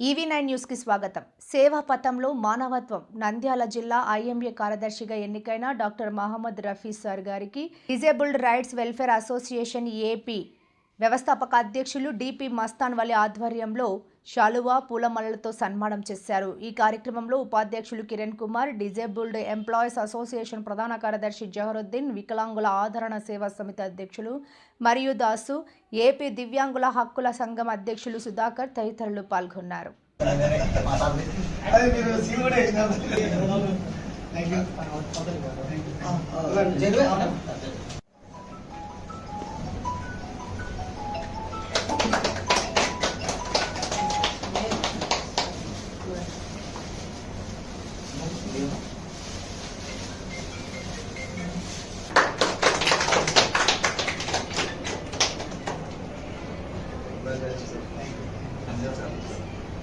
EV nine న్యూస్కి స్వాగతం. సేవా పథంలో మానవత్వం. నంద్యాల జిల్లా ఐఎంఏ కార్యదర్శిగా ఎన్నికైన డాక్టర్ మహమ్మద్ రఫీ సార్ గారికి disabled rights welfare association AP వ్యవస్థాపక అధ్యక్షులు డిపి మస్తాన్ వలి ఆధ్వర్యంలో శాలువా పూలమల్లలతో సన్మానం చేశారు. ఈ కార్యక్రమంలో ఉపాధ్యక్షులు Kiran Kumar disabled employees association ప్రధాన కార్యదర్శి జహరుద్దీన్ వికలాంగుల ఆదరణ సేవా సమితి అధ్యక్షులు మరియు దాసు ఏపీ దివ్యాంగుల హక్కుల సంఘం అధ్యక్షులు సుధాకర్ తదితరులు పాల్గొన్నారు.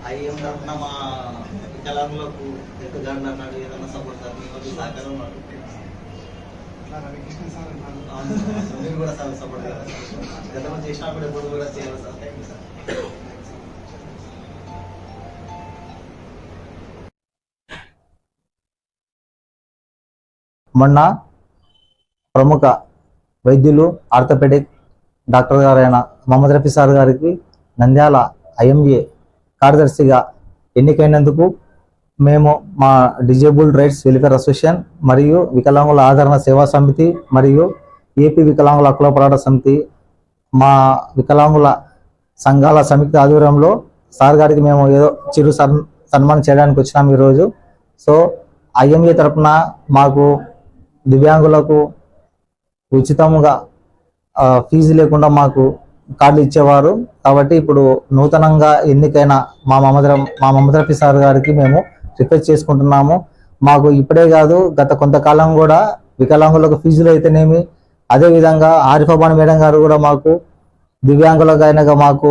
ఐఎం తరఫున మా వికలాంగులకు అన్నాడు సపోర్ట్ సార్ మీ వద్ద సహకారం మీరు కూడా సార్ సపోర్ట్ కదా గతంలో చేసినప్పుడు ఎప్పుడు కూడా చేయాలి సార్ థ్యాంక్ యూ సార్ మొన్న ప్రముఖ వైద్యులు ఆర్థోపెడిక్ డాక్టర్ గారైన మహమ్మద్ రఫీ సార్ గారికి నంద్యాల ఐఎంఏ కార్యదర్శిగా ఎన్నికైనందుకు మేము మా డిజేబుల్డ్ రైట్స్ వెల్ఫేర్ అసోసియేషన్ మరియు వికలాంగుల ఆదరణ సేవా సమితి మరియు ఏపీ వికలాంగుల హక్కుల పోరాట సమితి మా వికలాంగుల సంఘాల సమితి ఆధ్వర్యంలో సార్ గారికి మేము ఏదో చిరు సన్ సన్మానం చేయడానికి వచ్చినాం ఈరోజు. సో ఐఎంఏ తరఫున మాకు దివ్యాంగులకు ఉచితముగా ఫీజు లేకుండా మాకు కార్డులు ఇచ్చేవారు. కాబట్టి ఇప్పుడు నూతనంగా ఎన్నికైన మా మమద్ర మా మమద్రఫీ సార్ గారికి మేము రిక్వెస్ట్ చేసుకుంటున్నాము. మాకు ఇప్పుడే కాదు గత కొంతకాలం కూడా వికలాంగులకు ఫీజులు అయితేనేమి అదేవిధంగా ఆరిఫాబాన్ మేడం గారు కూడా మాకు దివ్యాంగులకు మాకు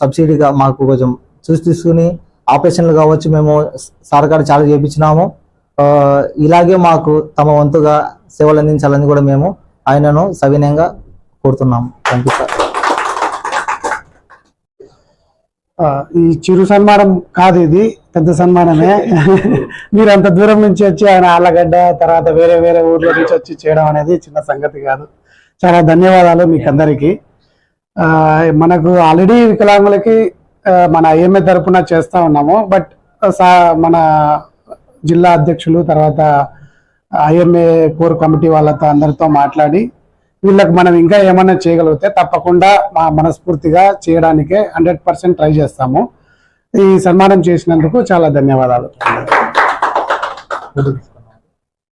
సబ్సిడీగా మాకు కొంచెం చూసి తీసుకుని ఆపరేషన్లు కావచ్చు మేము సార్ గారు చాలా చేయించినాము ఇలాగే మాకు తమ వంతుగా సేవలు అందించాలని కూడా మేము ఆయనను సవినయంగా కోరుతున్నాము. Thank you sir. ఈ చిరు సన్మానం కాదు ఇది పెద్ద సన్మానమే. మీరు అంత దూరం నుంచి వచ్చి ఆయన ఆళ్ళగడ్డ తర్వాత వేరే వేరే ఊర్ల నుంచి వచ్చి చేయడం అనేది చిన్న సంగతి కాదు. చాలా ధన్యవాదాలు మీకు అందరికీ మనకు ఆల్రెడీ వికలాంగులకి మన ఐఎంఏ తరఫున చేస్తూ ఉన్నాము బట్ మన జిల్లా అధ్యక్షులు తర్వాత ఐఎంఏ కోర్ కమిటీ వాళ్ళతో అందరితో మాట్లాడి వీళ్ళకి మనం ఇంకా ఏమైనా చేయగలిగితే తప్పకుండా మా మనస్ఫూర్తిగా చేయడానికే హండ్రెడ్ పర్సెంట్ ట్రై చేస్తాము. ఈ సన్మానం చేసినందుకు చాలా ధన్యవాదాలు.